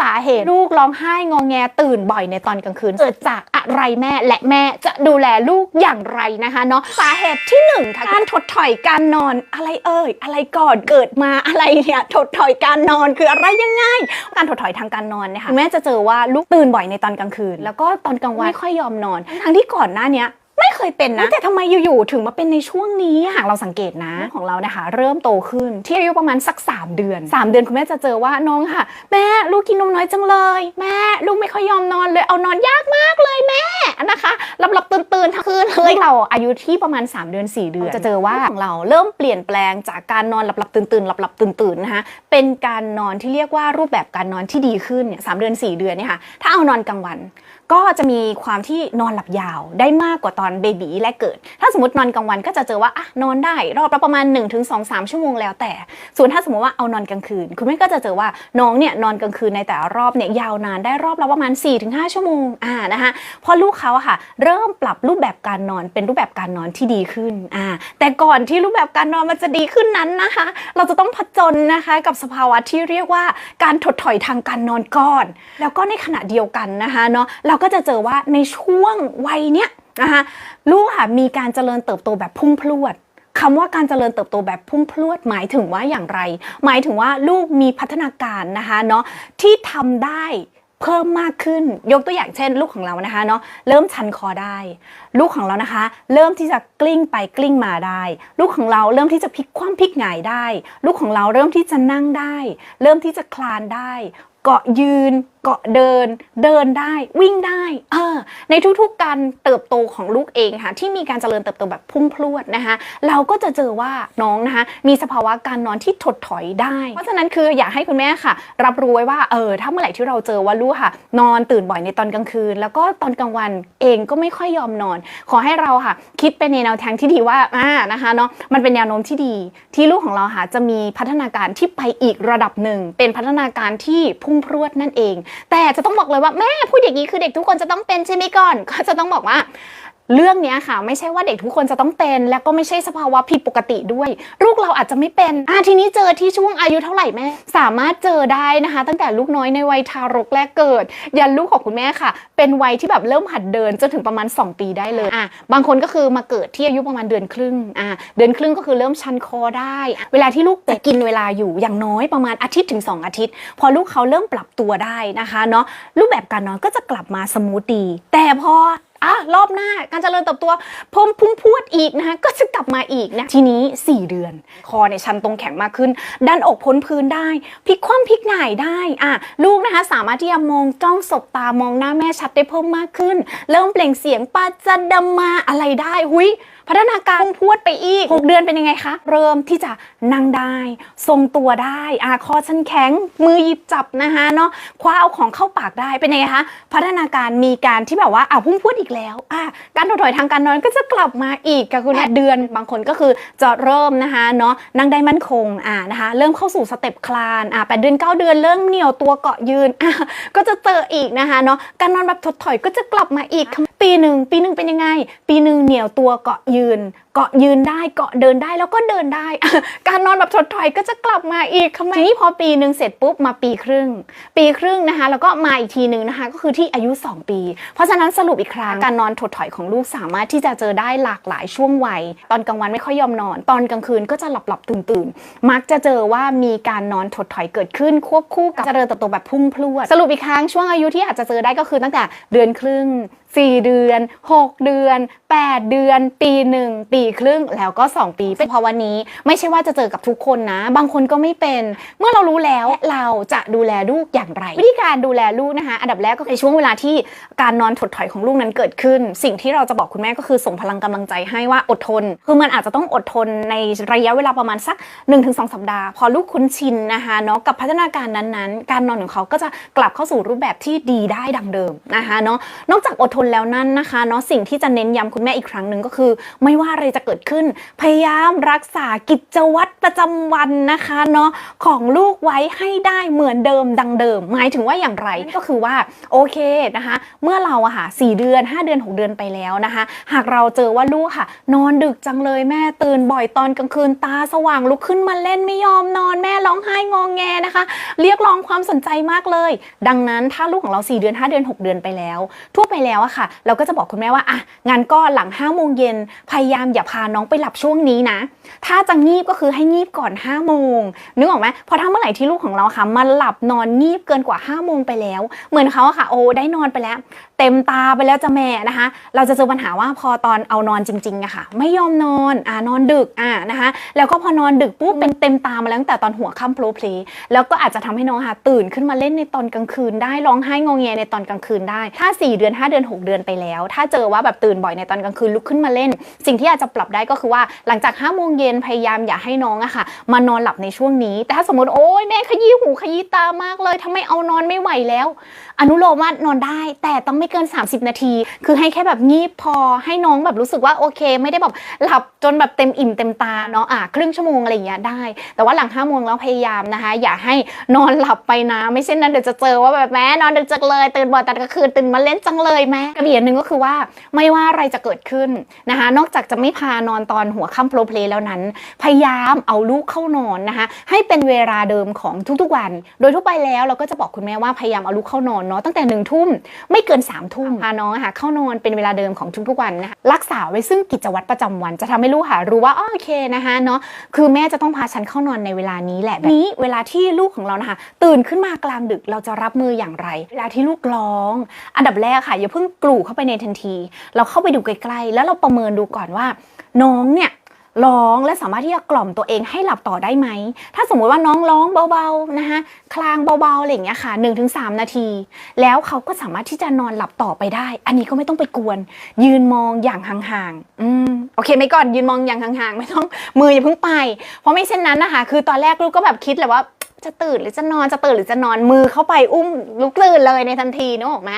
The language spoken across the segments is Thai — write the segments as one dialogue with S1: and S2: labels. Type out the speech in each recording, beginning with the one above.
S1: สาเหตุลูกร้องไห้งองแงตื่นบ่อยในตอนกลางคืนเกิดจากอะไรแม่และแม่จะดูแลลูกอย่างไรนะคะเนาะสาเหตุที่หนึ่งค่ะการถดถอยการนอนอะไรเอ่ยอะไรก่อนเกิดมาอะไรเนี่ยถดถอยการนอนคืออะไรยังไง การถดถอยทางการนอนเนี่ยค่ะคุณแม่จะเจอว่าลูกตื่นบ่อยในตอนกลางคืน แล้วก็ตอนกลางวันไม่ค่อยยอมนอน ทั้งที่ก่อนหน้าเนี้ยไม่ เคยเป็นนะแต่ทำไมอยู่ๆถึงมาเป็นในช่วงนี้หากเราสังเกตนะของเรานะคะ เริ่มโตขึ้นที่อายุประมาณสัก 3 เดือน 3 เดือนคุณแม่จะเจอว่าน้องค่ะ แม่ลูกกินนมน้อยจังเลย แม่ลูกไม่ค่อยยอมนอนเลยเอานอนยากมากเลยแม่นะคะหลับๆตื่นๆทั้งคืนเลยเราอายุที่ประมาณ 3 เดือน 4 เดือน จะเจอว่าของเราเริ่มเปลี่ยนแปลงจากการนอนหลับๆตื่นๆหลับๆตื่นๆนะคะเป็นการนอนที่เรียกว่ารูปแบบการนอนที่ดีขึ้นเนี่ยสามเดือน 4 เดือนเนี่ยค่ะถ้าเอานอนกลางวัน ก็จะมีความที่นอนหลับยาวได้มากกว่าตอนเบบีแรกเกิด ถ้าสมมตินอนกลางวันก็จะเจอว่าอะนอนได้รอบละประมาณ 1-2-3ชั่วโมงแล้วแต่ ส่วนถ้าสมมติว่าเอานอนกลางคืน คุณแม่ก็จะเจอว่าน้องเนี่ยนอนกลางคืนในแต่ละรอบเนี่ยยาวนานได้รอบละประมาณ 4-5 ชั่วโมงอ่านะคะพราะลูกเขาอะค่ะเริ่มปรับรูปแบบการนอนเป็นรูปแบบการนอนที่ดีขึ้นอ่าแต่ก่อนที่รูปแบบการนอนมันจะดีขึ้นนั้นนะคะ เราจะต้องผจญนะคะกับสภาวะที่เรียกว่าการถดถอยทางการนอนก่อน แล้วก็ในขณะเดียวกันนะคะเนาะเราก็จะเจอว่าในช่วงวัยเนี้ยนะคะลูกค่ะมีการเจริญเติบโตแบบพุ่งพรวดคำว่าการเจริญเติบโตแบบพุ่งพรวดหมายถึงว่าอย่างไร หมายถึงว่าลูกมีพัฒนาการนะคะเนาะที่ทำได้เพิ่มมากขึ้นยกตัวอย่างเช่น ลูกของเรานะคะเนาะเริ่มชันคอได้ลูกของเรานะคะ เริ่มที่จะกลิ้งไปกลิ้งมาได้ ลูกของเราเริ่มที่จะพลิกคว่ำพลิกหงายได้ ลูกของเราเริ่มที่จะนั่งได้ เริ่มที่จะคลานได้ เกาะยืน เกาะเดิน เดินได้ วิ่งได้เออในทุกๆการเติบโตของลูกเองค่ะที่มีการเจริญเติบโตแบบพุ่งพรวดนะคะ เราก็จะเจอว่าน้องนะคะ มีสภาวะการนอนที่ถดถอยได้ เพราะฉะนั้นคืออยากให้คุณแม่ค่ะ รับรู้ไว้ว่าเออถ้าเมื่อไหร่ที่เราเจอว่าลูกค่ะ นอนตื่นบ่อยในตอนกลางคืน แล้วก็ตอนกลางวันเองก็ไม่ค่อยยอมนอนขอให้เราค่ะ คิดเปในแนวทางที่ดีว่าอ่านะคะเนาะมันเป็นแนวโน้มที่ดี ที่ลูกของเราค่ะจะมีพัฒนาการที่ไปอีกระดับหนึ่ง เป็นพัฒนาการที่พุ่งพรวดนั่นเอง แต่จะต้องบอกเลยว่าแม่พูดอย่างนี้คือเด็กทุกคนจะต้องเป็นใช่ไหมก่อน ก็จะต้องบอกว่า เรื่องนี้ค่ะ ไม่ใช่ว่าเด็กทุกคนจะต้องเป็น แล้วก็ไม่ใช่สภาวะผิดปกติด้วย ลูกเราอาจจะไม่เป็นอะทีนี้เจอที่ช่วงอายุเท่าไหร่แม่ สามารถเจอได้นะคะ ตั้งแต่ลูกน้อยในวัยทารกแรกเกิด ยันลูกของคุณแม่ค่ะ เป็นวัยที่แบบเริ่มหัดเดินจนถึงประมาณ 2 ปีได้เลยอะบางคนก็คือมาเกิดที่อายุประมาณเดือนครึ่งอะเดือนครึ่งก็คือเริ่มชันคอได้ เวลาที่ลูกจะกินเวลาอยู่อย่างน้อยประมาณอาทิตย์ถึง 2 อาทิตย์ พอลูกเขาเริ่มปรับตัวได้นะคะเนาะรูปแบบการนอนก็จะกลับมาสมูทดี แต่พอ อะรอบหน้าการเจริญเติบโตเพิ่มพุ่งพวดอีกนะคะก็จะกลับมาอีกนะทีนี้ 4 เดือน คอเนี่ยชันตรงแข็งมากขึ้น ดันอกพ้นพื้นได้พลิกคว่ำพลิกหง่ายได้อะลูกนะคะสามารถที่จะมองจ้องสบตามองหน้าแม่ชัดได้เพิ่มมากขึ้น เริ่มเปล่งเสียงปาจัดมมาอะไรได้ หุย พัฒนาการพุ่งพรวดไปอีก 6 เดือนเป็นยังไงคะ เริ่มที่จะนั่งได้ ทรงตัวได้อะคอชันแข็ง มือหยิบจับนะคะเนาะคว้าเอาของเข้าปากได้เป็นยังไงคะ พัฒนาการมีการที่แบบว่าอะพุ่งพรวดอีกแล้วอะการถดถอยทางการนอนก็จะกลับมาอีกกับคุณแม่เดือนบางคนก็คือจะเริ่มนะคะเนาะนั่งได้มั่นคงอะนะคะเริ่มเข้าสู่สเต็ปคลานอะแปดเดือนเก้าเดือนเริ่มเหนียวตัวเกาะยืนอะก็จะเจออีกนะคะเนาะการนอนแบบถดถอยก็จะกลับมาอีกปีหนึ่งปีหนึ่งเป็นยังไง ปีหนึ่งเหนียวตัวเกาะยืน เกาะยืนได้เกาะเดินได้แล้วก็เดินได้ การนอนแบบถดถอยก็จะกลับมาอีกทำไมทีนี้พอปีหนึ่งเสร็จปุ๊บมาปีครึ่ง ปีครึ่งนะคะ แล้วก็มาอีกทีหนึ่งนะคะ ก็คือที่อายุ 2 ปี เพราะฉะนั้นสรุปอีกครั้งการนอนถดถอยของลูกสามารถที่จะเจอได้หลากหลายช่วงวัย ตอนกลางวันไม่ค่อยยอมนอน ตอนกลางคืนก็จะหลับหลับตื่นตื่นๆมักจะเจอว่ามีการนอนถดถอยเกิดขึ้นควบคู่กับเจริญเติบโตแบบพุ่งพรวดสรุปอีกครั้งช่วงอายุที่อาจจะเจอได้ก็คือตั้งแต่เดือนครึ่ง4 เดือน 6 เดือน 8 เดือน ปีหนึ่งปีครึ่งแล้วก็ 2 ปีเป็นเพราะวันนี้ไม่ใช่ว่าจะเจอกับทุกคนนะ บางคนก็ไม่เป็น เมื่อเรารู้แล้วเราจะดูแลลูกอย่างไร วิธีการดูแลลูกนะคะ อันดับแรกก็คือช่วงเวลาที่การนอนถดถอยของลูกนั้นเกิดขึ้น สิ่งที่เราจะบอกคุณแม่ก็คือส่งพลังกำลังใจให้ว่าอดทน คือมันอาจจะต้องอดทนในระยะเวลาประมาณสัก 1-2 สัปดาห์ พอลูกคุ้นชินนะคะเนาะกับพัฒนาการนั้นๆ การนอนของเขาก็จะกลับเข้าสู่รูปแบบที่ดีได้ดังเดิมนะคะเนาะนอกจากอดทนแล้วนั่นนะคะเนาะสิ่งที่จะเน้นย้ำคุณแม่อีกครั้งหนึ่งก็คือ ไม่ว่าอะไรจะเกิดขึ้น พยายามรักษากิจวัตรประจำวันนะคะเนาะของลูกไว้ให้ได้เหมือนเดิมดังเดิม หมายถึงว่าอย่างไรก็คือว่าโอเคนะคะ เมื่อเราอะค่ะสเดือน 5 เดือน 6 เดือนไปแล้วนะคะ หากเราเจอว่าลูกค่ะ นอนดึกจังเลยแม่ตื่นบ่อยตอนกลางคืนตาสว่างลุกขึ้นมาเล่นไม่ยอมนอนแม่ร้องไห้งองแงนะคะ เรียกร้องความสนใจมากเลย ดังนั้นถ้าลูกของเรา 4 เดือน 5 เดือน 6 เดือนไปแล้ว ทั่วไปแล้วอะค่ะ เราก็จะบอกคุณแม่ว่าอะงันก็หลัง5โมงเย็นพยายามอย่าพาน้องไปหลับช่วงนี้นะถ้าจะงีบก็คือให้งีบก่อน5โมงนึกออกไหมพอถ้าเมื่อไหร่ที่ลูกของเราค่ะมาหลับนอนงีบเกินกว่า5โมงไปแล้ว เหมือนเขาอะค่ะโอ้ได้นอนไปแล้ว เต็มตาไปแล้วจะแม่นะคะ เราจะเจอปัญหาว่าพอตอนเอานอนจริงๆอะค่ะ ไม่ยอมนอนอ่านอนดึกอ่านะคะแล้วก็พอนอนดึกปุ๊บเป็นเต็มตามาแล้วตั้งแต่ตอนหัวค่ำโปรเพลย์แล้วก็อาจจะทำให้น้องค่ะตื่นขึ้นมาเล่นในตอนกลางคืนได้ร้องไห้งงแงในตอนกลางคืนได้ ถ้า 4 เดือน 5 เดือน 6 เดือนไปแล้ว ถ้าเจอว่าแบบตื่นบ่อยในตอนกลางคืนลุกขึ้นมาเล่น สิ่งที่อาจจะปรับได้ก็คือว่าหลังจาก5โมงเย็นพยายามอย่าให้น้องอะค่ะ มานอนหลับในช่วงนี้ แต่ถ้าสมมติโอ๊ยแม่ขยี้หูขยี้ตามากเลยทำไมเอานอนไม่ไหวแล้ว อนุโลมว่านอนได้ แต่ต้องไม่เกิน 30 นาที คือให้แค่แบบงีบพอให้น้องแบบรู้สึกว่าโอเค ไม่ได้แบบหลับจนแบบเต็มอิ่มเต็มตาเนาะอะครึ่งชั่วโมงอะไรอย่างเงี้ยได้ แต่ว่าหลัง5้าโมงแล้วพยายามนะคะ อย่าให้นอนหลับไปนะ ไม่เช่นนั้นเดี๋ยวจะเจอว่าแบบแม่นอนดึกจังเลย ตื่นบ่อยตอนกลางคืนตื่นมาเล่นจังเลยแม่กระเบียนหนึ่งก็คือว่าไม่ว่าอะไรจะเกิดขึ้นนะคะ นอกจากจะไม่พานอนตอนหัวค่ำโปรเพลย์แล้วนั้น พยายามเอาลูกเข้านอนนะคะ ให้เป็นเวลาเดิมของทุกๆวัน โดยทั่วไปแล้วเราก็จะบอกคุณแม่ว่าพยายามเอาลูกเข้านอนเนาะตั้งแต่หนึ่งทุ่มไม่เกิน3ามทุ่มพาน้องอะค่ะเข้านอนเป็นเวลาเดิมของทุกๆวันนะคะรักษาไว้ซึ่งกิจวัตรประจำวัน จะทำให้ลูกค่ะรู้ว่าอ้อโอเคนะคะเนาะคือแม่จะต้องพาฉันเข้านอนในเวลานี้แหละนี้เวลาที่ลูกของเรานะคะตื่นขึ้นมากลางดึกเราจะรับมืออย่างไร เวลาที่ลูกร้อง อันดับแรกค่ะอย่าเพิ่งกลูเข้าไปในทันที เราเข้าไปดูใกล้ๆ แล้วเราประเมินดูก่อนว่าน้องเนี่ย ร้องและสามารถที่จะกล่อมตัวเองให้หลับต่อได้ไหม ถ้าสมมุติว่าน้องร้องเบาๆนะคะคลางเบาๆอะไรอย่างเงี้ยค่ะ 1-3 นาที แล้วเขาก็สามารถที่จะนอนหลับต่อไปได้ อันนี้ก็ไม่ต้องไปกวน ยืนมองอย่างห่างๆอืมโอเคไหมก่อนยืนมองอย่างห่างๆ ไม่ต้องมืออย่าเพิ่งไป เพราะไม่เช่นนั้นนะคะ คือตอนแรกลูกก็แบบคิดแหละว่า จะตื่นหรือจะนอนจะตื่นหรือจะนอนมือเข้าไปอุ้มลุกตื่นเลยในทันทีนึกออกไหม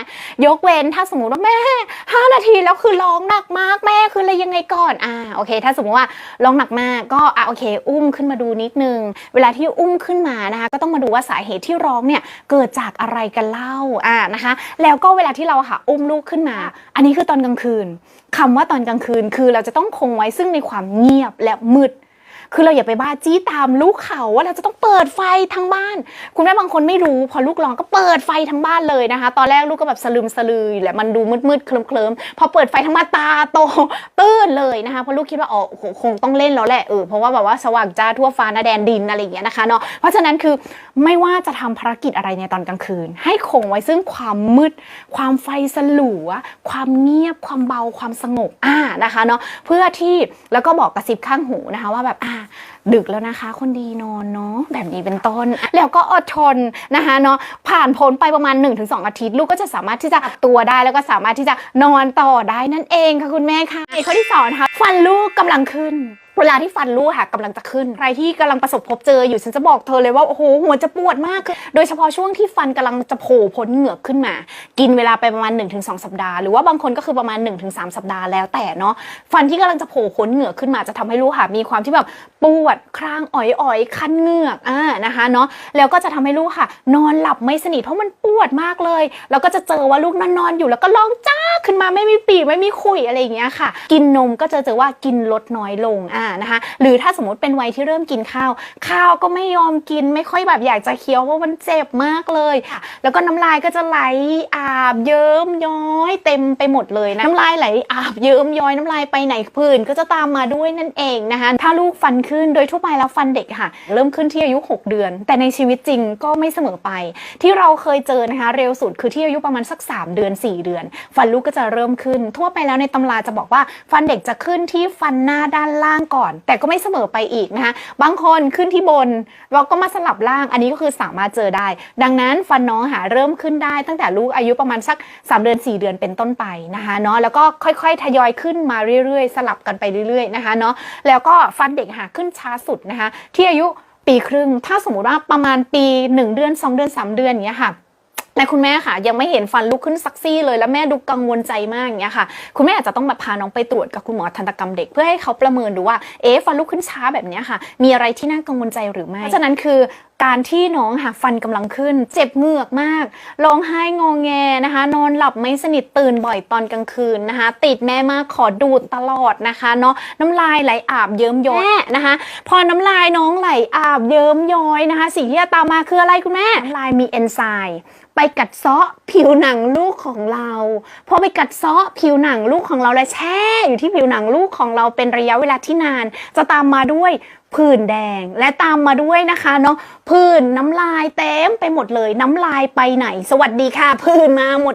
S1: ยกเว้นถ้าสมมติว่าแม่ 5 นาทีแล้วคือร้องหนักมากแม่คืออะไรยังไงก่อนอ่าโอเค ถ้าสมมติว่าร้องหนักมากก็อะโอเค อุ้มขึ้นมาดูนิดนึง เวลาที่อุ้มขึ้นมานะคะก็ต้องมาดูว่าสาเหตุที่ร้องเนี่ยเกิดจากอะไรกันเล่าอ่านะคะ แล้วก็เวลาที่เราค่ะอุ้มลูกขึ้นมา อันนี้คือตอนกลางคืนคำว่าตอนกลางคืนคือเราจะต้องคงไว้ซึ่งในความเงียบและมืด คือเราอย่าไปบ้าจี้ตามลูกเขาว่าเราจะต้องเปิดไฟทั้งบ้าน คุณแม่บางคนไม่รู้ พอลูกร้องก็เปิดไฟทั้งบ้านเลยนะคะ ตอนแรกลูกก็แบบสลืมสลือแหละมันดูมืดๆเคลิ้มๆพอเปิดไฟทั้งบ้านตาโตตื้นเลยนะคะเพราะลูกคิดว่าอ๋อคงต้องเล่นแล้วแหละเออเพราะว่าแบบว่าสว่างจ้าทั่วฟ้านาแดนดินอะไรอย่างเงี้ยนะคะเนาะเพราะฉะนั้นคือไม่ว่าจะทำภารกิจอะไรในตอนกลางคืน ให้คงไว้ซึ่งความมืด ความไฟสลัว ความเงียบความเบาความสงบอ่านะคะเนาะเพื่อที่แล้วก็บอกกระซิบข้างหูนะคะว่าแบบอ่าดึกแล้วนะคะคนดีนอนเนาะแบบนี้เป็นต้น แล้วก็อดทนนะคะเนาะผ่านพ้นไปประมาณ 1-2 อาทิตย์ ลูกก็จะสามารถที่จะตัวได้แล้วก็สามารถที่จะนอนต่อได้นั่นเองค่ะคุณแม่ค่ะข้อที่สองนะคะฟันลูกกำลังขึ้น เวลาที่ฟันลูกค่ะกำลังจะขึ้น ใครที่กำลังประสบพบเจออยู่ฉันจะบอกเธอเลยว่าโอ้โหหัวจะปวดมากคือโดยเฉพาะช่วงที่ฟันกำลังจะโผล่พ้นเหงือกขึ้นมา กินเวลาไปประมาณ 1-2 สัปดาห์ หรือว่าบางคนก็คือประมาณ 1-3 สัปดาห์แล้วแต่เนาะฟันที่กำลังจะโผล่พ้นเหงือกขึ้นมาจะทำให้ลูกค่ะมีความที่แบบปวดครางอ่อยๆคันเหงือกอ่านะคะเนาะแล้วก็จะทำให้ลูกค่ะ นอนหลับไม่สนิทเพราะมันปวดมากเลย แล้วก็จะเจอว่าลูกนอนนอนอยู่แล้วก็ร้องจ้าขึ้นมาไม่มีปีไม่มีคุยอะไรอย่างเงี้ยค่ะ กินนมก็จะเจอว่ากินลดน้อยลงอ่านะคะ หรือถ้าสมมติเป็นวัยที่เริ่มกินข้าว ข้าวก็ไม่ยอมกินไม่ค่อยแบบอยากจะเคี้ยวเพราะมันเจ็บมากเลยค่ะแล้วก็น้ำลายก็จะไหลอาบเยิ้มย้อยเต็มไปหมดเลยนะน้ำลายไหลอาบเยิ้มย้อยน้ำลายไปไหนผื่นก็จะตามมาด้วยนั่นเองนะคะ ถ้าลูกฟันขึ้นโดยทั่วไปแล้วฟันเด็กค่ะ เริ่มขึ้นที่อายุ 6 เดือน แต่ในชีวิตจริงก็ไม่เสมอไป ที่เราเคยเจอนะคะ เร็วสุดคือที่อายุประมาณสัก 3 เดือน 4 เดือน ฟันลูกก็จะเริ่มขึ้น ทั่วไปแล้วในตำราจะบอกว่าฟันเด็กจะขึ้นที่ฟันหน้าด้านล่างก่อนแต่ก็ไม่เสมอไปอีกนะคะบางคนขึ้นที่บนเราก็มาสลับล่างอันนี้ก็คือสามารถเจอได้ ดังนั้นฟันน้องหาเริ่มขึ้นได้ ตั้งแต่ลูกอายุประมาณสัก 3 เดือน 4 เดือนเป็นต้นไปนะคะเนาะแล้วก็ค่อยๆ ทยอยขึ้นมาเรื่อยๆ สลับกันไปเรื่อยๆนะคะเนาะแล้วก็ฟันเด็กหาขึ้นช้าสุดนะคะที่อายุปีครึ่งถ้าสมมุติว่าประมาณปี 1 เดือน 2 เดือน 3 เดือนอย่างเงี้ยค่ะ แต่คุณแม่ค่ะ ยังไม่เห็นฟันลุกขึ้นสักซี่เลยแล้วแม่ดูกังวลใจมากอย่างเงี้ยค่ะ คุณแม่อาจจะต้องแบบพาน้องไปตรวจกับคุณหมอทันตกรรมเด็กเพื่อให้เขาประเมินดูว่าเอ๊ะฟันลุกขึ้นช้าแบบเนี้ยค่ะ มีอะไรที่น่ากังวลใจหรือไม่เพราะฉะนั้นคือการที่น้องค่ะฟันกำลังขึ้น เจ็บเหงือกมากร้องไห้งองแงนะคะ นอนหลับไม่สนิทตื่นบ่อยตอนกลางคืนนะคะ ติดแม่มากขอดูดตลอดนะคะเนาะน้ำลายไหลอาบเยิ้มย้อยนะคะ พอน้ำลายน้องไหลอาบเยิ้มย้อยนะคะ สิ่งที่จะตามมาคืออะไรคุณแม่น้ำลายมีเอนไซม์ ไปกัดเซาะผิวหนังลูกของเราพอไปกัดเซาะผิวหนังลูกของเราและแช่อยู่ที่ผิวหนังลูกของเราเป็นระยะเวลาที่นาน จะตามมาด้วยผื่นแดงและตามมาด้วยนะคะเนาะผื่นน้ำลายเต็มไปหมดเลย น้ำลายไปไหน สวัสดีค่ะ ผื่นมาหมด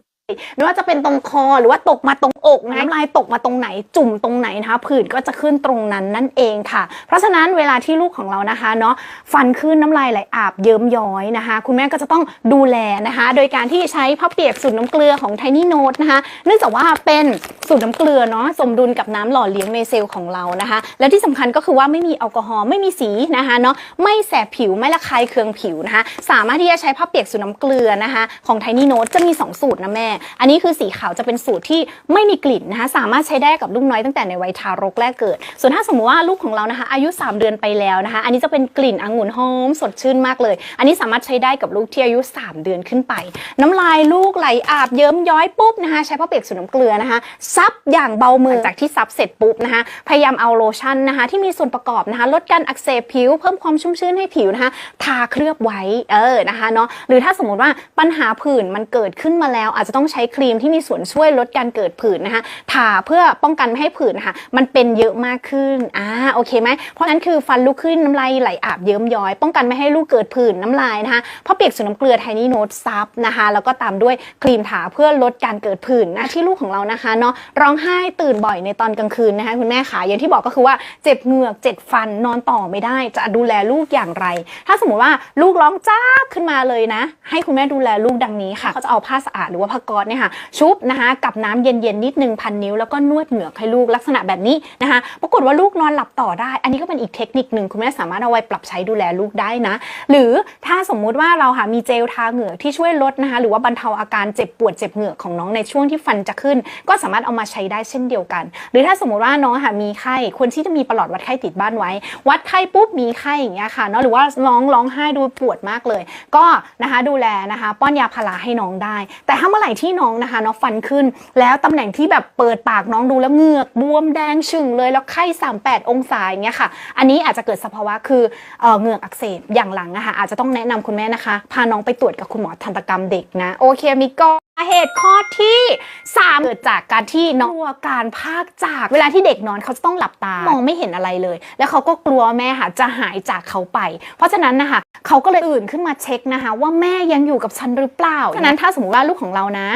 S1: ไม่ว่าจะเป็นตรงคอหรือว่าตกมาตรงอกน้ำลายตกมาตรงไหนจุ่มตรงไหนนะคะผื่นก็จะขึ้นตรงนั้นนั่นเองค่ะ เพราะฉะนั้นเวลาที่ลูกของเรานะคะเนาะฟันขึ้นน้ำลายไหลอาบเยิ้มย้อยนะคะ คุณแม่ก็จะต้องดูแลนะคะ โดยการที่ใช้ผ้าเปียกสูตรน้ำเกลือของ Tiny Note นะคะ เนื่องจากว่าเป็นสูตรน้ำเกลือเนาะสมดุลกับน้ำหล่อเลี้ยงในเซลล์ของเรานะคะ และที่สำคัญก็คือว่าไม่มีแอลกอฮอล์ไม่มีสีนะคะเนาะไม่แสบผิวไม่ระคายเคืองผิวนะคะ สามารถที่จะใช้ผ้าเปียกสูตรน้ำเกลือนะคะ ของ Tiny Note จะมี 2 สูตรนะแม่อันนี้คือสีขาวจะเป็นสูตรที่ไม่มีกลิ่นนะคะสามารถใช้ได้กับลูกน้อยตั้งแต่ในวัยทารกแรกเกิด ส่วนถ้าสมมติว่าลูกของเรานะคะ อายุ 3 เดือนไปแล้วนะคะ อันนี้จะเป็นกลิ่นองุ่นหอมสดชื่นมากเลย อันนี้สามารถใช้ได้กับลูกที่อายุ 3 เดือนขึ้นไป น้ำลายลูกไหลอาบเยิ้มย้อยปุ๊บนะคะใช้ผ้าเปียกสูตรน้ำเกลือนะคะซับอย่างเบามือหลังจากที่ซับเสร็จปุ๊บนะคะพยายามเอาโลชั่นนะคะที่มีส่วนประกอบนะคะลดการอักเสบผิวเพิ่มความชุ่มชื้นให้ผิวนะคะทาเคลือบไว้เออนะคะเนาะหรือถ้าสมมติว่าปัญหาผื่นมันเกิดขึ้นมาแล้วอาจจะต้ององใช้ครีมที่มีส่วนช่วยลดการเกิดผื่นนะคะทาเพื่อป้องกันไม่ให้ผื่นนะคะมันเป็นเยอะมากขึ้นอ่าโอเคไหมเพราะนั้นคือฟันลุกขึ้นน้ำลายไหลอาบเยิ้มย้อย ป้องกันไม่ให้ลูกเกิดผื่นน้ำลายนะคะเพราะเปียกสูตรน้ำเกลือไทนี่โนตซับนะคะแล้วก็ตามด้วยครีมทาเพื่อลดการเกิดผื่นนะที่ลูกของเรานะคะเนาะร้องไห้ตื่นบ่อยในตอนกลางคืนนะคะคุณแม่ขาอย่างที่บอกก็คือว่าเจ็บเหงือกเจ็บฟันนอนต่อไม่ได้จะดูแลลูกอย่างไร ถ้าสมมติว่าลูกร้องจ้าขึ้นมาเลยนะ ให้คุณแม่ดูแลลูกดังนี้ค่ะเขาจะเอาผ้าสะอาดหรือว่าผ้ากอซเนี่ยค่ะชุบนะคะกับน้ำเย็นๆนิดนึงพันนิ้วแล้วก็นวดเหงือกให้ลูกลักษณะแบบนี้นะคะปรากฏว่าลูกนอนหลับต่อได้ อันนี้ก็เป็นอีกเทคนิคหนึ่งคุณแม่สามารถเอาไว้ปรับใช้ดูแลลูกได้นะ หรือถ้าสมมุติว่าเราค่ะมีเจลทาเหงือกที่ช่วยลดนะคะหรือว่าบรรเทาอาการเจ็บปวดเจ็บเหงือกของน้องในช่วงที่ฟันจะขึ้น ก็สามารถเอามาใช้ได้เช่นเดียวกัน หรือถ้าสมมุติว่าน้องค่ะมีไข้ควรที่จะมีประหลอดวัดไข้ติดบ้านไว้ วัดไข้ปุ๊บมีไข้อย่างเงี้ยค่ะเนาะหรือว่าน้องร้องไห้ดูปวดมากเลย ก็นะคะดูแลนะคะ ป้อนยาพาราให้น้องได้ แต่ถ้าเมื่อไหร่ที่น้องนะคะเนาะฟันขึ้น แล้วตำแหน่งที่แบบเปิดปากน้องดูแล้วเหงือกบวมแดงชึ่งเลยแล้วไข้ 38 องศาอย่างเงี้ยค่ะ อันนี้อาจจะเกิดสภาวะคือเอ่อเหงือกอักเสบอย่างหลังนะคะอาจจะต้องแนะนำคุณแม่นะคะ พาน้องไปตรวจกับคุณหมอทันตกรรมเด็กนะ โอเคมิโก เหตุข้อที่ 3 เกิดจากการที่น้องกลัวการพากจากเวลาที่เด็กนอนเขาจะต้องหลับตามองไม่เห็นอะไรเลย แล้วเขาก็กลัวแม่ค่ะจะหายจากเขาไป เพราะฉะนั้นนะคะเขาก็เลยตื่นขึ้นมาเช็คนะคะ ว่าแม่ยังอยู่กับฉันหรือเปล่าฉะนั้นถ้าสมมติว่าลูกของเรานะ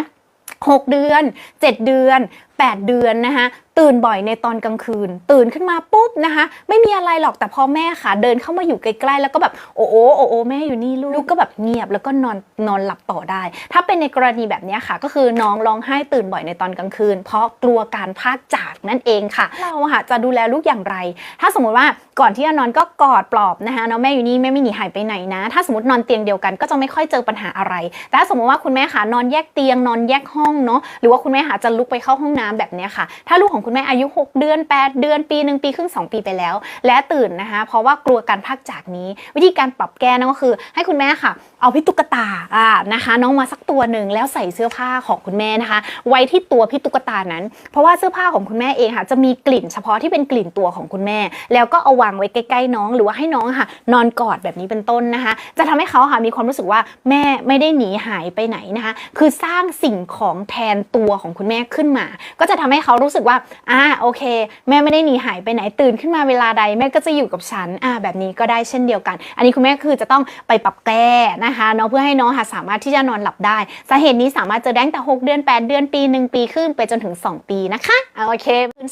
S1: 6 เดือน 7 เดือน 8 เดือนนะคะตื่นบ่อยในตอนกลางคืน ตื่นขึ้นมาปุ๊บนะคะ ไม่มีอะไรหรอกแต่พอแม่ค่ะ เดินเข้ามาอยู่ใกล้ๆแล้วก็แบบโอ้โอโอ้โอแม่อยู่นี่ลูกลูกก็แบบเงียบแล้วก็นอนนอนหลับต่อได้ ถ้าเป็นในกรณีแบบนี้ค่ะ ก็คือน้องร้องไห้ตื่นบ่อยในตอนกลางคืน เพราะกลัวการพากจากนั่นเองค่ะเราค่ะจะดูแลลูกอย่างไร ถ้าสมมุติว่าก่อนที่จะนอนก็กอดปลอบนะคะเนาะแม่อยู่นี่แม่ไม่หนีหายไปไหนนะ ถ้าสมมตินอนเตียงเดียวกันก็จะไม่ค่อยเจอปัญหาอะไร แต่ถ้าสมมติว่าคุณแม่ค่ะนอนแยกเตียงนอนแยกห้องเนาะหรือว่าคุณแม่หาจะลุกไปเข้าห้องน้ำแบบนี้ค่ะ ถ้าลูกของคุณแม่อายุ 6 เดือน 8 เดือนปีหนึ่งปีครึ่ง 2 ปีไปแล้ว และตื่นนะคะ เพราะว่ากลัวการพักจากนี้ วิธีการปรับแก้นั่นก็คือให้คุณแม่ค่ะเอาพี่ตุ๊กตาอ่านะคะน้องมาสักตัวหนึ่งแล้วใส่เสื้อผ้าของคุณแม่นะคะ ไว้ที่ตัวพี่ตุ๊กตานั้น เพราะว่าเสื้อผ้าของคุณแม่เองค่ะจะมีกลิ่นเฉพาะที่เป็นกลิ่นตัวของคุณแม่ แล้วก็เอาวางไว้ใกล้ๆน้องหรือว่าให้น้องค่ะ นอนกอดแบบนี้เป็นต้นนะคะ จะทำให้เขาค่ะมีความรู้สึกว่าแม่ไม่ได้หนีหายไปไหนนะคะ คือสร้างสิ่งของแทนตัวของคุณแม่ขึ้นมา ก็จะทำให้เขารู้สึกว่าอ่าโอเค แม่ไม่ได้หนีหายไปไหนตื่นขึ้นมาเวลาใดแม่ก็จะอยู่กับฉันอ่าแบบนี้ก็ได้เช่นเดียวกัน อันนี้คุณแม่คือจะต้องไปปรับแก้นะคะเนาะเพื่อให้น้องค่ะสามารถที่จะนอนหลับได้สาเหตุนี้สามารถเจอได้ตั้งแต่ 6 เดือน 8 เดือนปี 1 ปีขึ้นไปจนถึง 2 ปีนะคะโอเค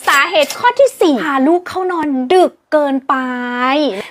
S1: สาเหตุข้อที่4พาลูกเข้านอนดึก เกินไป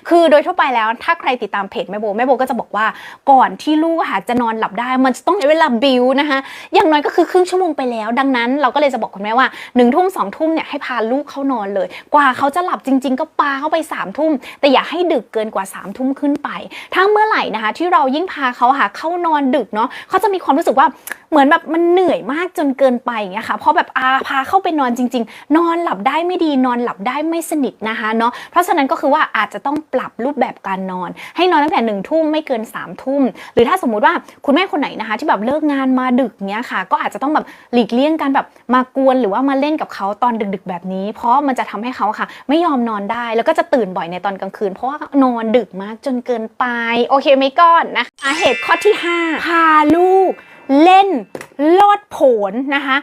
S1: คือโดยทั่วไปแล้วถ้าใครติดตามเพจแม่โบแม่โบก็จะบอกว่าก่อนที่ลูกอะค่ะจะนอนหลับได้ มันจะต้องใช้เวลาบิวนะคะอย่างน้อยก็คือครึ่งชั่วโมงไปแล้ว ดังนั้นเราก็เลยจะบอกคุณแม่ว่า1นึ่ทุ่มสองทุ่มเนี่ยให้พาลูกเข้านอนเลย กว่าเขาจะหลับจริง ๆ ก็ปาเข้าไป3ามทุ่มแต่อย่าให้ดึกเกินกว่า3ามทุ่มขึ้นไป ถ้าเมื่อไหร่นะคะ ที่เรายิ่งพาเขาหาเข้านอนดึกเนาะเขาจะมีความรู้สึกว่าเหมือนแบบมันเหนื่อยมากจนเกินไปอย่างเงี้ยค่ะเพราะแบบอาพาเข้าไปนอนจริง ๆ นอนหลับได้ไม่ดีนอนหลับได้ไม่สนิทนะคะเนาะเพราะฉะนั้นก็คือว่าอาจจะต้องปรับรูปแบบการนอน ให้นอนตั้งแต่หนึ่งทุ่มไม่เกิน3ามทุ่ม หรือถ้าสมมุติว่าคุณแม่คนไหนนะคะ ที่แบบเลิกงานมาดึกเนี้ยค่ะ ก็อาจจะต้องแบบหลีกเลี่ยงการแบบมากวนหรือว่ามาเล่นกับเขาตอนดึกๆ แบบนี้ เพราะมันจะทำให้เขาค่ะ ไม่ยอมนอนได้แล้วก็จะตื่นบ่อยในตอนกลางคืน เพราะว่านอนดึกมากจนเกินไปโอเคไหมก้อนนะคะเหตุข้อที่ 5 พาลูกเล่นโลดโผนนะคะ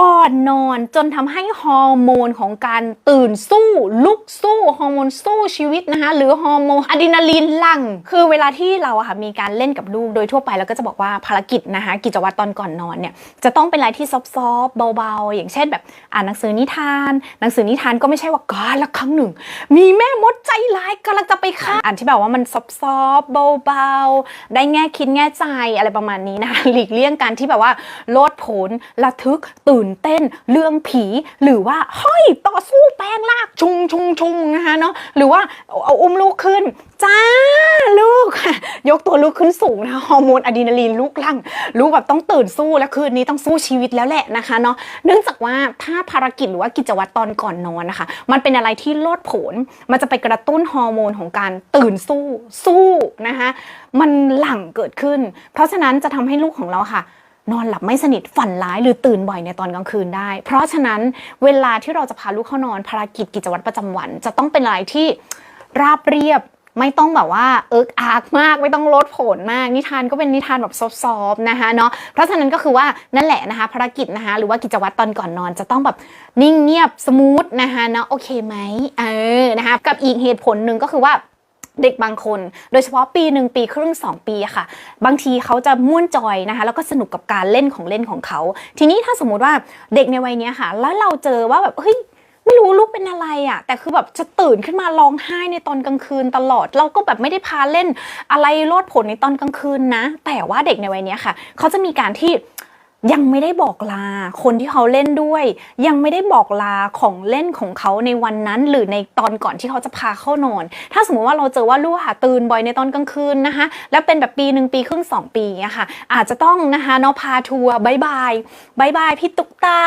S1: ก่อนนอนจนทำให้ฮอร์โมนของการตื่นสู้ลุกสู้ฮอร์โมนสู้ชีวิตนะคะหรือฮอร์โมนอะดรีนาลีนหลั่ง คือเวลาที่เราอะค่ะมีการเล่นกับลูกโดยทั่วไปเราก็จะบอกว่าภารกิจนะคะกิจวัตรตอนก่อนนอนเนี่ยจะต้องเป็นอะไรที่ซอฟต์ๆเบาๆ อย่างเช่นแบบอ่านหนังสือนิทาน หนังสือนิทานก็ไม่ใช่ว่าการละครั้งหนึ่ง มีแม่มดใจร้ายกำลังจะไปฆ่าอ่านที่แบบว่ามันซอฟต์ๆเบาๆได้แง่คิดแง่ใจอะไรประมาณนี้นะคะหลีกเลี่ยงการที่แบบว่าโลดโผนระทึกตื่นเต้น เรื่องผี หรือว่าเฮ้ยต่อสู้แปลงลากชุงชุงชุงนะคะเนาะหรือว่าเอาอุ้มลูกขึ้น จ้าลูก ยกตัวลูกขึ้นสูงนะคะฮอร์โมนอะดรีนาลีนลูกลั่งลูกแบบต้องตื่นสู้และคืนนี้ต้องสู้ชีวิตแล้วแหละนะคะเนาะเนื่องจากว่าถ้าภารกิจหรือว่ากิจวัตรตอนก่อนนอนนะคะ มันเป็นอะไรที่โลดโผนมันจะไปกระตุ้นฮอร์โมนของการตื่นสู้สู้นะคะมันหลั่งเกิดขึ้น เพราะฉะนั้นจะทำให้ลูกของเราค่ะ นอนหลับไม่สนิทฝันร้ายหรือตื่นบ่อยในตอนกลางคืนได้ เพราะฉะนั้นเวลาที่เราจะพาลูกเข้านอนภารกิจกิจวัตรประจำวัน จะต้องเป็นอะไรที่ราบเรียบไม่ต้องแบบว่าเอิกอากมากไม่ต้องลดผลมาก นิทานก็เป็นนิทานแบบซอฟๆนะคะเนาะเพราะฉะนั้นก็คือว่านั่นแหละนะคะภารกิจนะคะหรือว่ากิจวัตรตอนก่อนนอนจะต้องแบบนิ่งเงียบสมูทนะคะเนาะโอเคไหมเออนะคะกับอีกเหตุผลหนึ่งก็คือว่า เด็กบางคน โดยเฉพาะปีหนึ่งปีครึ่งสองปีอะค่ะ บางทีเขาจะม่วนจอยนะคะ แล้วก็สนุกกับการเล่นของเล่นของเขา ทีนี้ถ้าสมมุติว่าเด็กในวัยนี้ค่ะ แล้วเราเจอว่าแบบเฮ้ยไม่รู้ลูกเป็นอะไรอะแต่คือแบบจะตื่นขึ้นมาร้องไห้ในตอนกลางคืนตลอด เราก็แบบไม่ได้พาเล่นอะไรโลดผลในตอนกลางคืนนะ แต่ว่าเด็กในวัยนี้ค่ะ เขาจะมีการที่ ยังไม่ได้บอกลา คนที่เขาเล่นด้วย ยังไม่ได้บอกลาของเล่นของเขาในวันนั้น หรือในตอนก่อนที่เขาจะพาเข้านอน ถ้าสมมติว่าเราเจอว่าลูกหาตื่นบ่อยในตอนกลางคืนนะคะ แล้วเป็นแบบปีหนึ่งปีครึ่งสองปีอย่างเงี้ยค่ะ อาจจะต้องนะคะเนาะพาทัวร์บายบายบายบายพี่ตุ๊กตา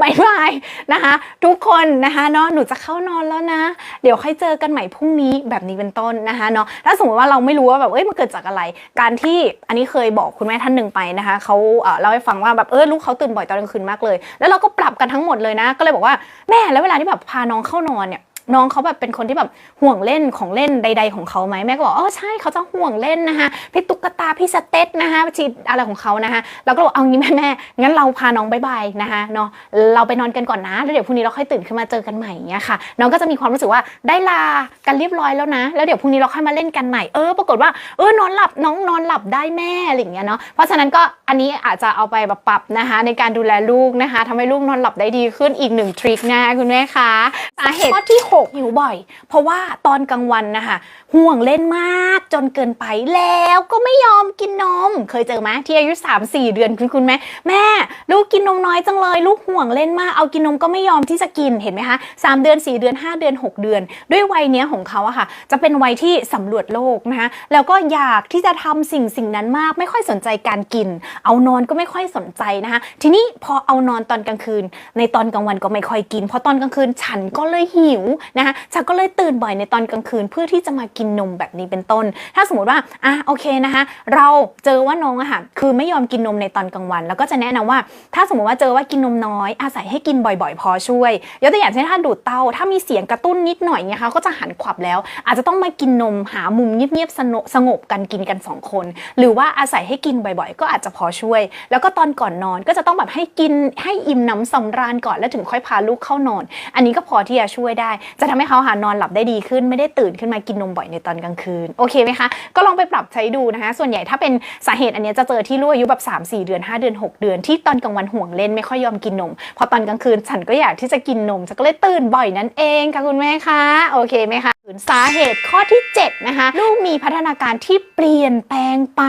S1: บายบายนะคะ ทุกคนนะคะเนาะหนูจะเข้านอนแล้วนะ เดี๋ยวค่อยเจอกันใหม่พรุ่งนี้แบบนี้เป็นต้นนะคะเนาะถ้าสมมติว่าเราไม่รู้ว่าแบบเอ้ยมันเกิดจากอะไร การที่อันนี้เคยบอกคุณแม่ท่านหนึ่งไปนะคะเขาเล่าให้ฟังว่าแบบเออลูกเขาตื่นบ่อยตอนกลางคืนมากเลย แล้วเราก็ปรับกันทั้งหมดเลยนะ ก็เลยบอกว่าแม่แล้วเวลาที่แบบพาน้องเข้านอนเนี่ย น้องเขาแบบเป็นคนที่แบบห่วงเล่นของเล่นใด ๆ ของเขาไหมแม่ก็บอกอ๋อใช่เขาจะห่วงเล่นนะคะพี่ตุ๊กตาพี่สเต็ตนะคะชีอะไรของเขานะคะเราก็บอกเอางี้แม่แม่งั้นเราพาน้องบายบายนะคะเนาะเราไปนอนกันก่อนนะแล้วเดี๋ยวพรุ่งนี้เราค่อยตื่นขึ้นมาเจอกันใหม่เงี้ยค่ะ น้องก็จะมีความรู้สึกว่าได้ลากันเรียบร้อยแล้วนะ แล้วเดี๋ยวพรุ่งนี้เราค่อยมาเล่นกันใหม่เออปรากฏว่าเออนอนหลับน้องนอนหลับได้แม่อะไรอย่างเงี้ยเนาะเพราะฉะนั้นก็อันนี้อาจจะเอาไปแบบปรับนะคะ ในการดูแลลูกนะคะทำให้ลูกนอนหลับได้ดีขึ้นอีกหนึ่งทริคนะคะคุณแม่คะสาเหตุข้อที่หกหิวบ่อย เพราะว่าตอนกลางวันนะคะห่วงเล่นมากจนเกินไปแล้วก็ไม่ยอมกินนม เคยเจอไหมที่อายุ 3 4 เดือนคุณคุณแม่แม่ ลูกกินนมน้อยจังเลย ลูกห่วงเล่นมากเอากินนมก็ไม่ยอมที่จะกินเห็นไหมคะ3เดือน 4 เดือน 5 เดือน 6 เดือน ด้วยวัยเนี้ยของเขาอะค่ะ จะเป็นวัยที่สำรวจโลกนะคะแล้วก็อยากที่จะทำสิ่งสิ่งนั้นมาก ไม่ค่อยสนใจการกิน เอานอนก็ไม่ค่อยสนใจนะคะทีนี้พอเอานอนตอนกลางคืน ในตอนกลางวันก็ไม่ค่อยกิน เพราะตอนกลางคืนฉันก็เลยหิวนะคะฉันก็เลยตื่นบ่อยในตอนกลางคืนเพื่อที่จะมากินนมแบบนี้เป็นต้น ถ้าสมมติว่าอะโอเคนะคะ เราเจอว่าน้องอะค่ะคือไม่ยอมกินนมในตอนกลางวัน แล้วก็จะแนะนำว่า ถ้าสมมติว่าเจอว่ากินนมน้อย อาศัยให้กินบ่อยๆ พอช่วยยกตัวอย่างเช่นถ้าดูดเต้าถ้ามีเสียงกระตุ้นนิดหน่อยเนี่ยคะก็จะหันขวับแล้ว อาจจะต้องมากินนมหามุมเงียบๆสงบกันกินกันสองคน หรือว่าอาศัยให้กินบ่อยๆ ก็อาจจะพอช่วย แล้วก็ตอนก่อนนอนก็จะต้องแบบให้กินให้อิ่มน้ำสำราญก่อนแล้วถึงค่อยพาลูกเข้านอน อันนี้ก็พอที่จะช่วยได้จะทำให้เขาหานอนหลับได้ดีขึ้น ไม่ได้ตื่นขึ้นมากินนมบ่อยในตอนกลางคืน โอเคไหมคะ ก็ลองไปปรับใช้ดูนะคะ ส่วนใหญ่ถ้าเป็นสาเหตุอันนี้จะเจอที่ลูกอายุแบบ3 4 เดือน 5 เดือน 6 เดือน ที่ตอนกลางวันห่วงเล่นไม่ค่อยยอมกินนม พอตอนกลางคืนฉันก็อยากที่จะกินนมฉันก็เลยตื่นบ่อยนั่นเองค่ะคุณแม่คะ โอเคไหมคะสาเหตุข้อที่ 7 นะคะ ลูกมีพัฒนาการที่เปลี่ยนแปลงไป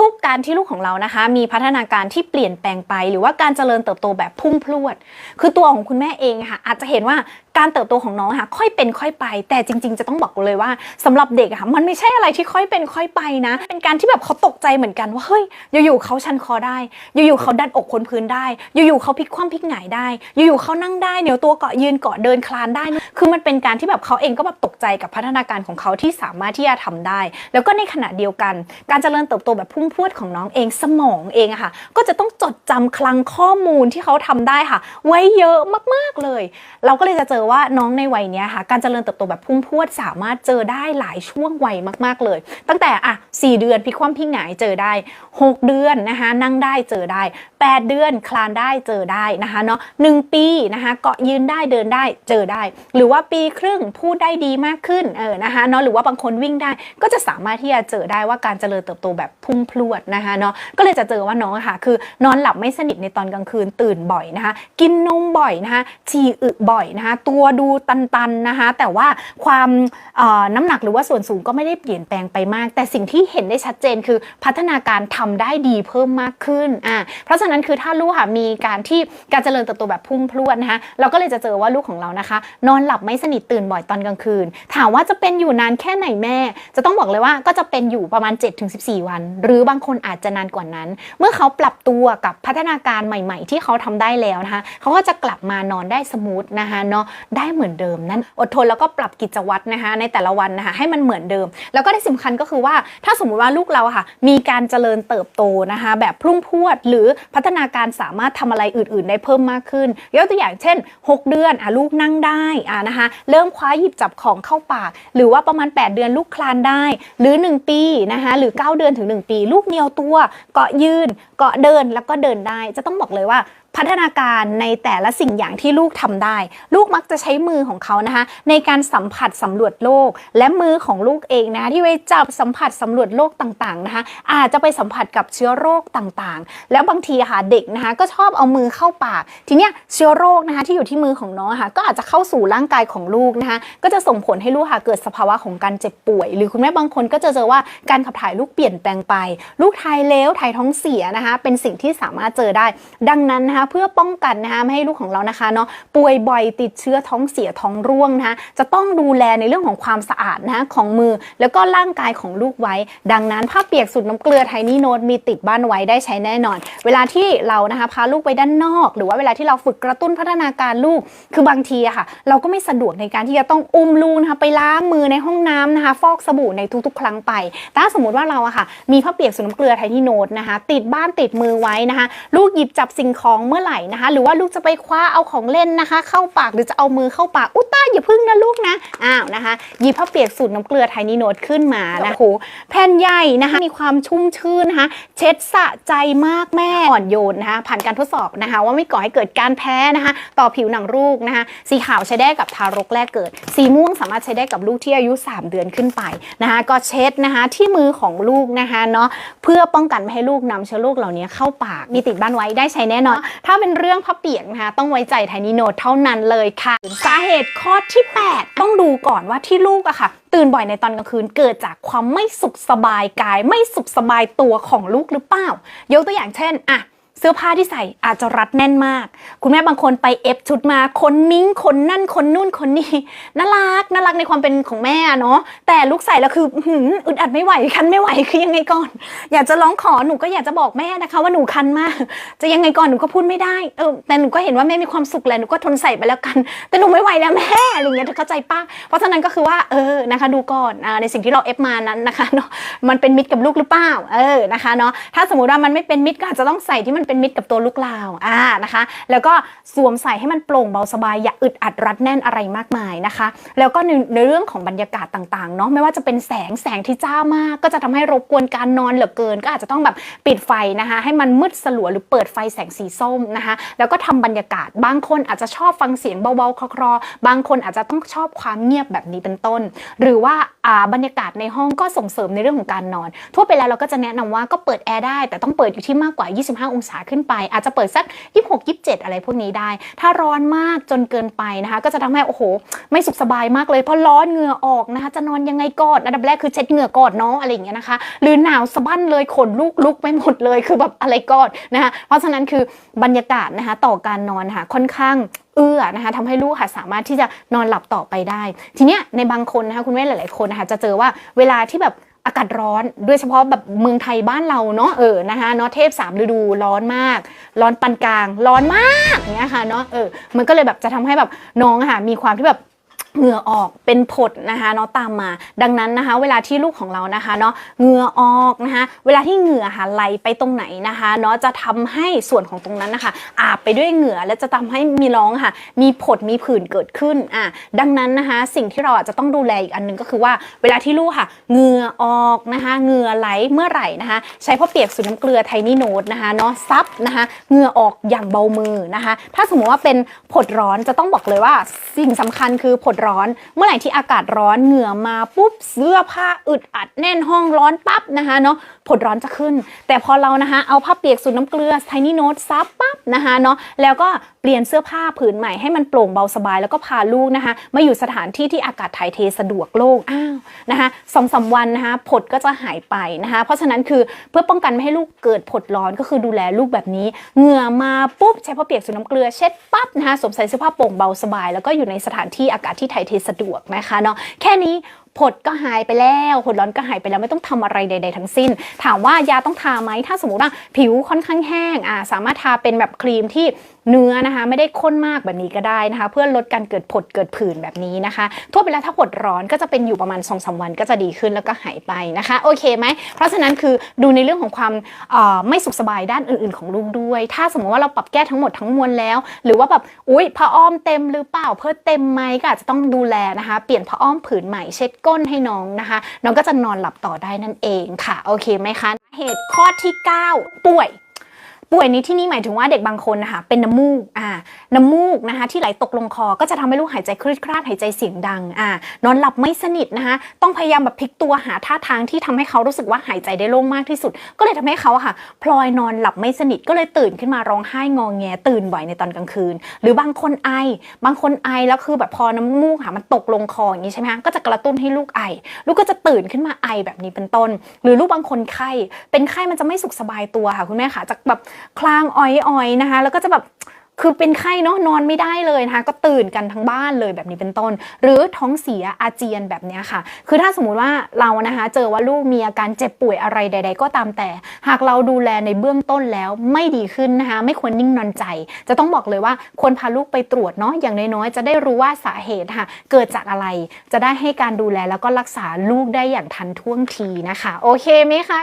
S1: ทุกๆการที่ลูกของเรานะคะ มีพัฒนาการที่เปลี่ยนแปลงไป หรือว่าการเจริญเติบโตแบบพุ่งพรวด คือตัวของคุณแม่เองค่ะ อาจจะเห็นว่า การเติบโตของน้องค่ะค่อยเป็นค่อยไป แต่จริง ๆ จะต้องบอกเลยว่าสำหรับเด็กค่ะมันไม่ใช่อะไรที่ค่อยเป็นค่อยไปนะ เป็นการที่แบบเขาตกใจเหมือนกันว่าเฮ้ยอยู่ๆเขาชันคอได้ อยู่ๆเขาดันอกคนพื้นได้ อยู่ๆเขาพลิกคว่ำพลิกหงายได้ อยู่ๆเขานั่งได้เหนียวตัวเกาะยืนเกาะเดินคลานได้ คือมันเป็นการที่แบบเขาเองก็แบบตกใจกับพัฒนาการของเขาที่สามารถที่จะทำได้ แล้วก็ในขณะเดียวกัน การเจริญเติบโตแบบพุ่งพรวดของน้องเองสมองเองค่ะ ก็จะต้องจดจำคลังข้อมูลที่เขาทำได้ค่ะ ไว้เยอะมากๆเลย เราก็เลยจะเจอว่าน้องในวัยเนี้ยค่ะการเจริญเติบโตแบบพุ่งพรวดสามารถเจอได้หลายช่วงวัยมาก ๆ เลย ตั้งแต่อะสี่เดือนพิคว่ำพลิกหงายเจอได้ 6 เดือนนะคะนั่งได้เจอได้ 8 เดือนคลานได้เจอได้นะคะเนาะหนึ่งปีนะคะเกาะยืนได้เดินได้เจอได้ หรือว่าปีครึ่งพูดได้ดีมากขึ้นเออนะคะเนาะหรือว่าบางคนวิ่งได้ก็จะสามารถที่จะเจอได้ว่าการเจริญเติบโตแบบพุ่งพรวดนะคะเนาะก็เลยจะเจอว่าน้องค่ะคือนอนหลับไม่สนิทในตอนกลางคืนตื่นบ่อยนะคะกินนมบ่อยนะคะฉี่อึบ่อยนะคะตัววดูตันๆนะคะแต่ว่าความน้ำหนักหรือว่าส่วนสูงก็ไม่ได้เปลี่ยนแปลงไปมาก แต่สิ่งที่เห็นได้ชัดเจนคือพัฒนาการทำได้ดีเพิ่มมากขึ้นอ่าเพราะฉะนั้นคือถ้าลูกค่ะมีการที่การเจริญเติบโตแบบพุ่งพรวดนะคะเราก็เลยจะเจอว่าลูกของเรานะคะ นอนหลับไม่สนิทตื่นบ่อยตอนกลางคืน ถามว่าจะเป็นอยู่นานแค่ไหนแม่ จะต้องบอกเลยว่าก็จะเป็นอยู่ประมาณ 7-14 วัน หรือบางคนอาจจะนานกว่านั้น เมื่อเขาปรับตัวกับพัฒนาการใหม่ ๆ ที่เขาทำได้แล้วนะคะเขาก็จะกลับมานอนได้สมูทนะคะเนาะได้เหมือนเดิมนั้นอดทนแล้วก็ปรับกิจวัตรนะคะในแต่ละวันนะคะให้มันเหมือนเดิม แล้วก็ที่สำคัญก็คือว่าถ้าสมมุติว่าลูกเราค่ะ มีการเจริญเติบโตนะคะแบบพรุ่งพวด หรือพัฒนาการสามารถทำอะไรอื่น ๆ ได้เพิ่มมากขึ้นยกตัวอย่างเช่น 6 เดือนอะลูกนั่งได้อะนะคะเริ่มคว้าหยิบจับของเข้าปาก หรือว่าประมาณ 8 เดือนลูกคลานได้ หรือ 1 ปีนะคะหรือ 9 เดือนถึง 1 ปี ลูกเหนียวตัว เกาะยืน เกาะเดินแล้วก็เดินได้ จะต้องบอกเลยว่าพัฒนาการในแต่ละสิ่งอย่างที่ลูกทำได้ ลูกมักจะใช้มือของเขานะคะ ในการสัมผัสสำรวจโลก และมือของลูกเองนะะที่ไว้จับสัมผัสสำรวจโลกต่างๆนะคะอาจจะไปสัมผัสกับเชื้อโรคต่างๆ แล้วบางทีค่ะเด็กนะคะก็ชอบเอามือเข้าปาก ทีเนี้ยเชื้อโรคนะคะที่อยู่ที่มือของน้องอะค่ะก็อาจจะเข้าสู่ร่างกายของลูกนะคะก็จะส่งผลให้ลูกค่ะเกิดสภาวะของการเจ็บป่วย หรือคุณแม่บางคนก็จะเจอว่าการขับถ่ายลูกเปลี่ยนแปลงไป ลูกถ่ายเลวถ่ายท้องเสียนะคะเป็นสิ่งที่สามารถเจอได้ ดังนั้นนะคะเพื่อป้องกันนะคะไม่ให้ลูกของเรานะคะเนาะป่วยบ่อยติดเชื้อท้องเสียท้องร่วงนะคะจะต้องดูแลในเรื่องของความสะอาดนะคะของมือ แล้วก็ร่างกายของลูกไว้ ดังนั้นผ้าเปียกสูตรน้ำเกลือไทนี่โนตมีติดบ้านไว้ได้ใช้แน่นอน เวลาที่เรานะคะพาลูกไปด้านนอก หรือว่าเวลาที่เราฝึกกระตุ้นพัฒนาการลูก คือบางทีอะค่ะ เราก็ไม่สะดวกในการที่จะต้องอุ้มลูกนะคะไปล้างมือในห้องน้ำนะคะ ฟอกสบู่ในทุกๆ ครั้งไป แต่ถ้าสมมติว่าเราอะค่ะ มีผ้าเปียกสูตรน้ำเกลือไทนี่โนตนะคะ ติดบ้านติดมือไว้นะคะ ลูกหยิบจับสิ่งของเมื่อไหร่นะคะ หรือว่าลูกจะไปคว้าเอาของเล่นนะคะ เข้าปากหรือจะเอามือเข้าปากอุ้ต้าอย่าพึ่งนะลูกนะอ้าวนะคะหยิบผ้าเปียกสูตรน้ำเกลือไทนี่โนตขึ้นมานะโอ้โหแผ่นใหญ่นะคะมีความชุ่มชื่นนะคะ เช็ดสะใจมากแม่อ่อนโยนนะคะ ผ่านการทดสอบนะคะ ว่าไม่ก่อให้เกิดการแพ้นะคะ ต่อผิวหนังลูกนะคะ สีขาวใช้ได้กับทารกแรกเกิด สีม่วงสามารถใช้ได้กับลูกที่อายุ 3 เดือนขึ้นไปนะคะ ก็เช็ดนะคะที่มือของลูกนะคะเนาะเพื่อป้องกันไม่ให้ลูกนำเชื้อโรคเหล่านี้เข้าปากมีติดบ้านไว้ได้ใช้แน่นอนถ้าเป็นเรื่องผ้าเปียกนะคะต้องไว้ใจไทนีโนตเท่านั้นเลยค่ะ สาเหตุข้อที่ 8 ต้องดูก่อนว่าที่ลูกอะค่ะตื่นบ่อยในตอนกลางคืนเกิดจากความไม่สุขสบายกาย ไม่สุขสบายตัวของลูกหรือเปล่า ยกตัวอย่างเช่นอะ เสื้อผ้าที่ใส่อาจจะรัดแน่นมาก คุณแม่บางคนไปเอฟชุดมาคนนิ้งคนนั่นคนนู่นคนนี่น่ารักน่ารักในความเป็นของแม่เนาะแต่ลูกใส่แล้วคือหืมอึดอัดไม่ไหวคันไม่ไหวคือยังไงก่อน อยากจะร้องขอหนูก็อยากจะบอกแม่นะคะ ว่าหนูคันมาก จะยังไงก่อนหนูก็พูดไม่ได้เออแต่หนูก็เห็นว่าแม่มีความสุขแหละหนูก็ทนใส่ไปแล้วกัน แต่หนูไม่ไหวแล้วแม่อะไรเงี้ยเธอเข้าใจป้ะเพราะฉะนั้นก็คือว่าเออนะคะ ดูก่อนอในสิ่งที่เราเอฟมานั้นนะคะเนาะมันเป็นมิตรกับลูกหรือเปล่าเออนะคะเนาะถ้าสมมติว่ามันไม่เป็นมิตรก็อาจจะต้องใส่ที่มันเป็นมิตรกับตัวลูกเราอ่านะคะ แล้วก็สวมใส่ให้มันโปร่งเบาสบายอย่าอึดอัดรัดแน่นอะไรมากมายนะคะ แล้วก็ในในเรื่องของบรรยากาศต่างๆเนาะไม่ว่าจะเป็นแสงแสงที่จ้ามาก ก็จะทำให้รบกวนการนอนเหลือเกิน ก็อาจจะต้องแบบปิดไฟนะคะ ให้มันมืดสลัวหรือเปิดไฟแสงสีส้มนะคะ แล้วก็ทำบรรยากาศบางคนอาจจะชอบฟังเสียงเบาๆคลอๆบางคนอาจจะต้องชอบความเงียบแบบนี้เป็นต้น หรือว่าอ่าบรรยากาศในห้องก็ส่งเสริมในเรื่องของการนอน ทั่วไปแล้วเราก็จะแนะนำว่าก็เปิดแอร์ได้แต่ต้องเปิดอยู่ที่มากกว่า 25 องศาขึ้นไป อาจจะเปิดสัก 26 27 อะไรพวกนี้ได้ ถ้าร้อนมากจนเกินไปนะคะ ก็จะทำให้โอ้โห ไม่สุขสบายมากเลยเพราะร้อนเหงื่อออกนะคะจะนอนยังไงกอนอันดับแรกคือเช็ดเหงื่อก่อนเนาะอะไรอย่างเงี้ยนะคะ หรือหนาวสะบั้นเลยขนลุกลุกไปหมดเลยคือแบบอะไรกอนนะคะเพราะฉะนั้นคือบรรยากาศนะคะต่อการนอนค่ะค่อนข้างเอื้อนะคะทำให้ลูกค่ะสามารถที่จะนอนหลับต่อไปได้ ทีเนี้ยในบางคนนะคะคุณแม่หลาย ๆคนนะคะจะเจอว่าเวลาที่แบบ อากาศร้อนโดยเฉพาะแบบเมืองไทยบ้านเราเนาะเออนะคะเนาะเทพสามฤดูร้อนมาก ร้อนปานกลาง ร้อนมากเนี้ยค่ะเนาะเออมันก็เลยแบบจะทำให้แบบน้องค่ะมีความที่แบบ เหงื่อออกเป็นผดนะคะเนาะตามมา ดังนั้นนะคะ เวลาที่ลูกของเรานะคะเนาะเหงื่อออกนะคะเวลาที่เหงื่อค่ะไหลไปตรงไหนนะคะเนาะจะทำให้ส่วนของตรงนั้นนะคะอาบไปด้วยเหงื่อและจะทำให้มีร้องค่ะ มีผดมีผื่นเกิดขึ้นอะดังนั้นนะคะ สิ่งที่เราอาจจะต้องดูแลอีกอันหนึงก็คือว่า เวลาที่ลูกค่ะเหงื่อออกนะคะเหงื่อไหลเมื่อไหร่นะคะ ใช้พ่อเปียกสูตรน้ำเกลือไทนี่โนดนะคะเนาะซับนะคะเหงื่อออกอย่างเบามือนะคะ ถ้าสมมติว่าเป็นผดร้อนจะต้องบอกเลยว่าสิ่งสำคัญคือผดร้อนเมื่อไหร่ที่อากาศร้อนเหงื่อมาปุ๊บเสื้อผ้าอึดอัดแน่นห้องร้อนปั๊บนะคะเนาะผดร้อนจะขึ้น แต่พอเรานะคะเอาผ้าเปียกสูตรน้ำเกลือไทนี่โนดซับปั๊บนะคะเนาะแล้วก็เปลี่ยนเสื้อผ้าผืนใหม่ให้มันโปร่งเบาสบายแล้วก็พาลูกนะคะมาอยู่สถานที่ที่อากาศถ่ายเทสะดวกโล่งอ้าวนะคะสองสามวันนะคะผดก็จะหายไปนะคะเพราะฉะนั้นคือเพื่อป้องกันไม่ให้ลูกเกิดผดร้อนก็คือดูแลลูกแบบนี้ เหงื่อมาปุ๊บใช้ผ้าเปียกสูตรน้ำเกลือเช็ดปั๊บนะคะสวมใส่เสื้อผ้าโปร่งเบาสบาย แล้วก็อยู่ในสถานที่อากาศที่ถ่ายเทสะดวกนะคะเนาะแค่นี้ ผดก็หายไปแล้วผดร้อนก็หายไปแล้วไม่ต้องทำอะไรใด ๆ ทั้งสิ้น ถามว่ายาต้องทาไหมถ้าสมมติว่าผิวค่อนข้างแห้งอ่าสามารถทาเป็นแบบครีมที่เนื้อนะคะไม่ได้ข้นมากแบบนี้ก็ได้นะคะ เพื่อลดการเกิดผดเกิดผื่นแบบนี้นะคะ ทั่วไปแล้วถ้าผดร้อนก็จะเป็นอยู่ประมาณ2อสวันก็จะดีขึ้นแล้วก็หายไปนะคะ โอเคไหม เพราะฉะนั้นคือดูในเรื่องของความออไม่สุขสบายด้านอื่นๆ ของลูกด้วย ถ้าสมมติว่าเราปรับแก้ทั้งหมดทั้งมวลแล้ว หรือว่าแบบอุ้ยผ้าอ้อมเต็มหรือเปล่าเพื่อเต็มไหมก็อาจจะต้องดูแลนะคะ เปลี่ยนผ้าอ้อมผืนใหม่เช็ดก้นให้น้องนะคะ น้องก็จะนอนหลับต่อได้นั่นเองค่ะ โอเคไหมคะ เหตุข้อที่ 9 ป่วย ป่วยในที่นี้หมายถึงว่าเด็กบางคนนะคะเป็นน้ำมูกอ่าน้ำมูกนะคะที่ไหลตกลงคอก็จะทำให้ลูกหายใจคลืดคลาดหายใจเสียงดังอ่านอนหลับไม่สนิทนะคะต้องพยายามแบบพลิกตัวหาท่าทางที่ทำให้เขารู้สึกว่าหายใจได้โล่งมากที่สุด ก็เลยทำให้เขาค่ะ พลอยนอนหลับไม่สนิทก็เลยตื่นขึ้นมาร้องไห้งอแงตื่นบ่อยในตอนกลางคืน หรือบางคนไอ บางคนไอแล้วคือแบบพอน้ำมูกค่ะมันตกลงคออย่างนี้ใช่ไหมคะก็จะกระตุ้นให้ลูกไอ ลูกก็จะตื่นขึ้นมาไอแบบนี้เป็นต้น หรือลูกบางคนไข้เป็นไข้มันจะไม่สุขสบายตัวค่ะคุณแม่ค่ะจะแบบคลางอ้อยๆนะคะ แล้วก็จะแบบคือเป็นไข้เนาะนอนไม่ได้เลยนะคะ ก็ตื่นกันทั้งบ้านเลยแบบนี้เป็นต้น หรือท้องเสียอาเจียนแบบเนี้ยค่ะ คือถ้าสมมุติว่าเรานะคะ เจอว่าลูกมีอาการเจ็บป่วยอะไรใด ๆ ก็ตามแต่ หากเราดูแลในเบื้องต้นแล้วไม่ดีขึ้นนะคะ ไม่ควรนิ่งนอนใจ จะต้องบอกเลยว่าควรพาลูกไปตรวจเนาะอย่างน้อยๆจะได้รู้ว่าสาเหตุค่ะ เกิดจากอะไรจะได้ให้การดูแลแล้วก็รักษาลูกได้อย่างทันท่วงทีนะคะ โอเคไหมคะ